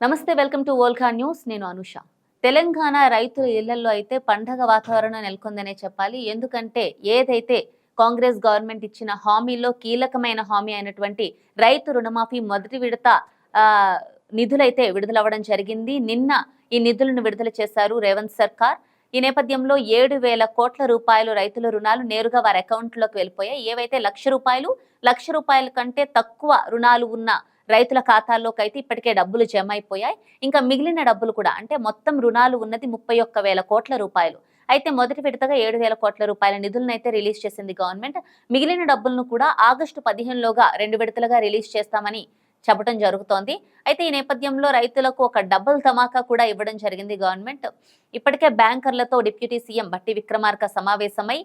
నమస్తే welcome to వోల్కా news. నేను అనుష. తెలంగాణ రైతుల ఇళ్ళలో అయితే పండగ వాతావరణం నెలకొందనే చెప్పాలి. ఎందుకంటే ఏదైతే కాంగ్రెస్ గవర్నమెంట్ ఇచ్చిన హామీలో కీలకమైన హామీ అయినటువంటి రైతు రుణమాఫీ మొదటి విడత నిధులైతే విడుదలవ్వడం జరిగింది. నిన్న ఈ నిధులను విడుదల చేశారు రేవంత్ సర్కార్. ఈ నేపథ్యంలో ఏడు వేల కోట్ల రూపాయలు రైతుల రుణాలు నేరుగా వారి అకౌంట్లోకి వెళ్ళిపోయాయి. ఏవైతే లక్ష రూపాయలు లక్ష రూపాయల కంటే తక్కువ రుణాలు ఉన్న రైతుల ఖాతాల్లోకి అయితే ఇప్పటికే డబ్బులు జమ అయిపోయాయి ఇంకా మిగిలిన డబ్బులు కూడా అంటే మొత్తం రుణాలు ఉన్నది ముప్పై ఒక్క వేల కోట్ల రూపాయలు. అయితే మొదటి విడతగా ఏడు వేల కోట్ల రూపాయల నిధులను అయితే రిలీజ్ చేసింది గవర్నమెంట్. మిగిలిన డబ్బులను కూడా ఆగస్టు పదిహేనులోగా రెండు విడతలుగా రిలీజ్ చేస్తామని చెప్పడం జరుగుతోంది. అయితే ఈ నేపథ్యంలో రైతులకు ఒక డబుల్ ధమాకా కూడా ఇవ్వడం జరిగింది గవర్నమెంట్. ఇప్పటికే బ్యాంకర్లతో డిప్యూటీ సీఎం బట్టి విక్రమార్క సమావేశమై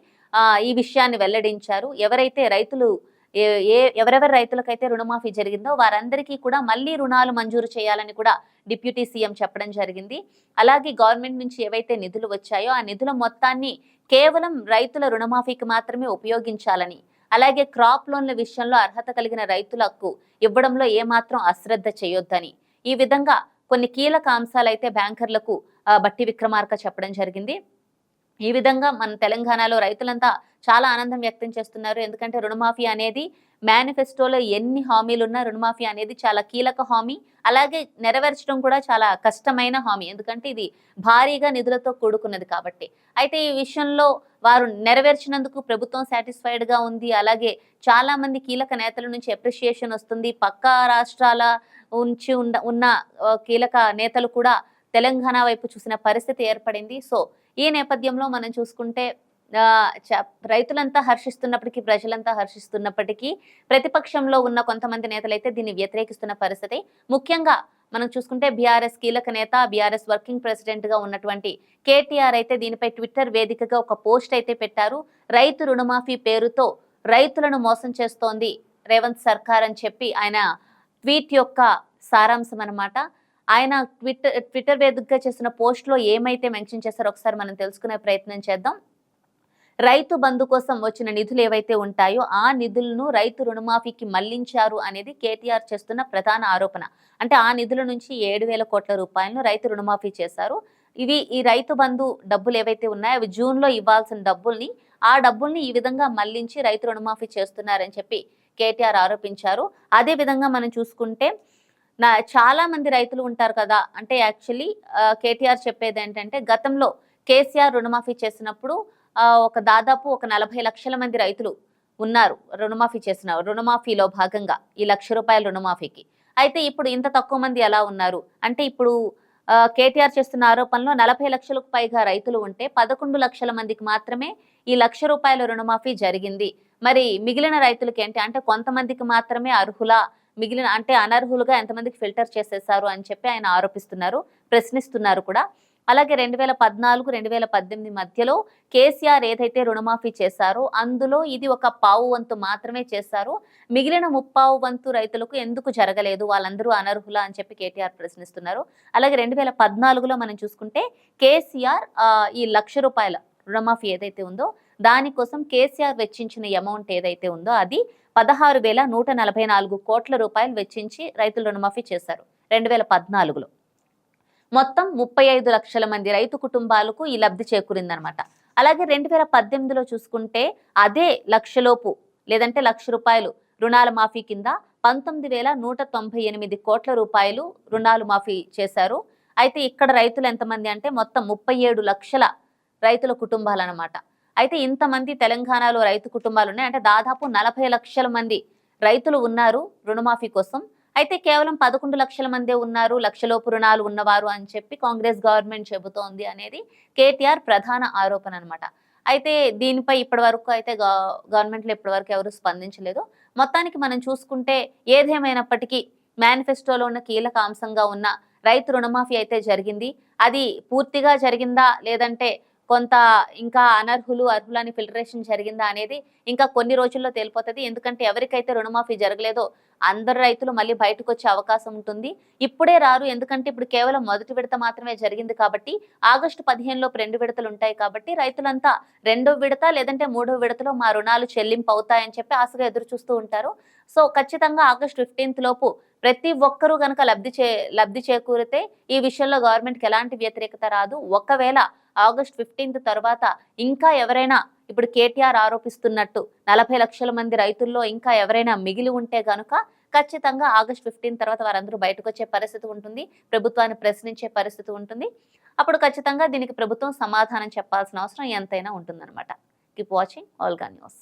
ఈ విషయాన్ని వెల్లడించారు. ఎవరైతే రైతులు ఏ- ఏ ఎవరెవరి రైతులకైతే రుణమాఫీ జరిగిందో వారందరికీ కూడా మళ్ళీ రుణాలు మంజూరు చేయాలని కూడా డిప్యూటీ సీఎం చెప్పడం జరిగింది. అలాగే గవర్నమెంట్ నుంచి ఏవైతే నిధులు వచ్చాయో ఆ నిధుల మొత్తాన్ని కేవలం రైతుల రుణమాఫీకి మాత్రమే ఉపయోగించాలని అలాగే క్రాప్ లోన్ల విషయంలో అర్హత కలిగిన రైతులకు ఇవ్వడంలో ఏమాత్రం అశ్రద్ధ చేయొద్దని ఈ విధంగా కొన్ని కీలక అంశాలైతే బ్యాంకర్లకు బట్టి విక్రమార్క చెప్పడం జరిగింది. ఈ విధంగా మన తెలంగాణలో రైతులంతా చాలా ఆనందం వ్యక్తం చేస్తున్నారు. ఎందుకంటే రుణమాఫీ అనేది మేనిఫెస్టోలో ఎన్ని హామీలు ఉన్నా రుణమాఫీ అనేది చాలా కీలక హామీ. అలాగే నెరవేర్చడం కూడా చాలా కష్టమైన హామీ. ఎందుకంటే ఇది భారీగా నిధులతో కూడుకున్నది కాబట్టి. అయితే ఈ విషయంలో వారు నెరవేర్చినందుకు ప్రభుత్వం సాటిస్ఫైడ్గా ఉంది. అలాగే చాలా మంది కీలక నేతల నుంచి అప్రిషియేషన్ వస్తుంది. పక్క రాష్ట్రాల నుంచి ఉన్న ఉన్న కీలక నేతలు కూడా తెలంగాణ వైపు చూసిన పరిస్థితి ఏర్పడింది. సో ఈ నేపథ్యంలో మనం చూసుకుంటే చ- రైతులంతా హర్షిస్తున్నప్పటికీ ప్రజలంతా హర్షిస్తున్నప్పటికీ ప్రతిపక్షంలో ఉన్న కొంతమంది నేతలైతే దీన్ని వ్యతిరేకిస్తున్న పరిస్థితి. ముఖ్యంగా మనం చూసుకుంటే బీఆర్ఎస్ కీలక నేత బీఆర్ఎస్ వర్కింగ్ ప్రెసిడెంట్గా ఉన్నటువంటి కేటీఆర్ అయితే దీనిపై ట్విట్టర్ వేదికగా ఒక పోస్ట్ అయితే పెట్టారు. రైతు రుణమాఫీ పేరుతో రైతులను మోసం చేస్తోంది రేవంత్ సర్కార్ అని చెప్పి ఆయన ట్వీట్ యొక్క సారాంశం అన్నమాట ఆయన ట్విట్టర్ ట్విట్టర్ వేదికగా చేసిన పోస్ట్లో ఏమైతే మెన్షన్ చేస్తారో ఒకసారి మనం తెలుసుకునే ప్రయత్నం చేద్దాం. రైతు బంధు కోసం వచ్చిన నిధులు ఏవైతే ఉంటాయో ఆ నిధులను రైతు రుణమాఫీకి మళ్ళించారు అనేది కేటీఆర్ చేస్తున్న ప్రధాన ఆరోపణ. అంటే ఆ నిధుల నుంచి ఏడు వేల కోట్ల రూపాయలను రైతు రుణమాఫీ చేశారు. ఇవి ఈ రైతు బంధు డబ్బులు ఏవైతే ఉన్నాయో అవి జూన్లో ఇవ్వాల్సిన డబ్బుల్ని ఆ డబ్బుల్ని ఈ విధంగా మళ్ళించి రైతు రుణమాఫీ చేస్తున్నారని చెప్పి కేటీఆర్ ఆరోపించారు. అదే విధంగా మనం చూసుకుంటే నా చాలా మంది రైతులు ఉంటారు కదా. అంటే యాక్చువల్లీ కేటీఆర్ చెప్పేది ఏంటంటే గతంలో కేసీఆర్ రుణమాఫీ చేసినప్పుడు ఒక దాదాపు ఒక నలభై లక్షల మంది రైతులు ఉన్నారు రుణమాఫీ చేసిన రుణమాఫీలో భాగంగా ఈ లక్ష రూపాయల రుణమాఫీకి. అయితే ఇప్పుడు ఇంత తక్కువ మంది ఎలా ఉన్నారు? అంటే ఇప్పుడు కేటీఆర్ చేస్తున్న ఆరోపణలో నలభై లక్షలకు పైగా రైతులు ఉంటే పదకొండు లక్షల మందికి మాత్రమే ఈ లక్ష రూపాయల రుణమాఫీ జరిగింది. మరి మిగిలిన రైతులకి ఏంటి? అంటే కొంతమందికి మాత్రమే అర్హులా? మిగిలిన అంటే అనర్హులుగా ఎంతమందికి ఫిల్టర్ చేసేసారు అని చెప్పి ఆయన ఆరోపిస్తున్నారు ప్రశ్నిస్తున్నారు కూడా. అలాగే రెండు వేల పద్నాలుగు రెండు వేల పద్దెనిమిది మధ్యలో కేసీఆర్ ఏదైతే రుణమాఫీ చేశారో అందులో ఇది ఒక పావు వంతు మాత్రమే చేశారు. మిగిలిన ముప్పావు వంతు రైతులకు ఎందుకు జరగలేదు? వాళ్ళందరూ అనర్హుల అని చెప్పి కేటీఆర్ ప్రశ్నిస్తున్నారు. అలాగే రెండు వేల పద్నాలుగులో మనం చూసుకుంటే కేసీఆర్ ఈ లక్ష రూపాయల రుణమాఫీ ఏదైతే ఉందో దానికోసం కేసీఆర్ వెచ్చించిన అమౌంట్ ఏదైతే ఉందో అది పదహారు వేల నూట నలభై నాలుగు కోట్ల రూపాయలు వెచ్చించి రైతుల రుణమాఫీ చేశారు. రెండు వేల పద్నాలుగులో. మొత్తం ముప్పై ఐదు లక్షల మంది రైతు కుటుంబాలకు ఈ లబ్ధి చేకూరిందనమాట అలాగే రెండు వేల పద్దెనిమిదిలో చూసుకుంటే అదే లక్షలోపు లేదంటే లక్ష రూపాయలు రుణాల మాఫీ కింద పంతొమ్మిది వేల నూట తొంభై ఎనిమిది కోట్ల రూపాయలు రుణాలు మాఫీ చేశారు. అయితే ఇక్కడ రైతులు ఎంతమంది అంటే మొత్తం ముప్పై ఏడు లక్షల రైతుల కుటుంబాలన్నమాట. అయితే ఇంతమంది తెలంగాణలో రైతు కుటుంబాలు ఉన్నాయి అంటే దాదాపు నలభై లక్షల మంది రైతులు ఉన్నారు రుణమాఫీ కోసం. అయితే కేవలం పదకొండు లక్షల మందే ఉన్నారు లక్షలోపు రుణాలు ఉన్నవారు అని చెప్పి కాంగ్రెస్ గవర్నమెంట్ చెబుతోంది అనేది కేటీఆర్ ప్రధాన ఆరోపణ అనమాట అయితే దీనిపై ఇప్పటి వరకు అయితే గవర్నమెంట్లో ఇప్పటి వరకు ఎవరు స్పందించలేదు. మొత్తానికి మనం చూసుకుంటే ఏదేమైనప్పటికీ మేనిఫెస్టోలో ఉన్న కీలక అంశంగా ఉన్న రైతు రుణమాఫీ అయితే జరిగింది. అది పూర్తిగా జరిగిందా లేదంటే కొంత ఇంకా అనర్హులు అర్హులని ఫిల్టరేషన్ జరిగిందా అనేది ఇంకా కొన్ని రోజుల్లో తేలిపోతుంది. ఎందుకంటే ఎవరికైతే రుణమాఫీ జరగలేదో అందరు రైతులు మళ్ళీ బయటకు వచ్చే అవకాశం ఉంటుంది. ఇప్పుడే రారు. ఎందుకంటే ఇప్పుడు కేవలం మొదటి విడత మాత్రమే జరిగింది కాబట్టి ఆగస్టు పదిహేనులో రెండు విడతలు ఉంటాయి కాబట్టి రైతులంతా రెండో విడత లేదంటే మూడో విడతలో మా రుణాలు చెల్లింపు అవుతాయని చెప్పి ఆశగా ఎదురు చూస్తూ ఉంటారు. సో ఖచ్చితంగా ఆగస్టు ఫిఫ్టీన్త్ లోపు ప్రతి ఒక్కరూ కనుక లబ్ధి చే లబ్ధి చేకూరితే ఈ విషయంలో గవర్నమెంట్కి ఎలాంటి వ్యతిరేకత రాదు. ఒకవేళ ఆగస్ట్ ఫిఫ్టీన్త్ తర్వాత ఇంకా ఎవరైనా ఇప్పుడు కేటీఆర్ ఆరోపిస్తున్నట్టు నలభై లక్షల మంది రైతుల్లో ఇంకా ఎవరైనా మిగిలి ఉంటే గనుక ఖచ్చితంగా ఆగస్ట్ ఫిఫ్టీన్ తర్వాత వారందరూ బయటకు వచ్చే పరిస్థితి ఉంటుంది ప్రభుత్వాన్ని ప్రశ్నించే పరిస్థితి ఉంటుంది. అప్పుడు ఖచ్చితంగా దీనికి ప్రభుత్వం సమాధానం చెప్పాల్సిన అవసరం ఎంతైనా ఉంటుందన్నమాట. Keep watching ఆల్గా news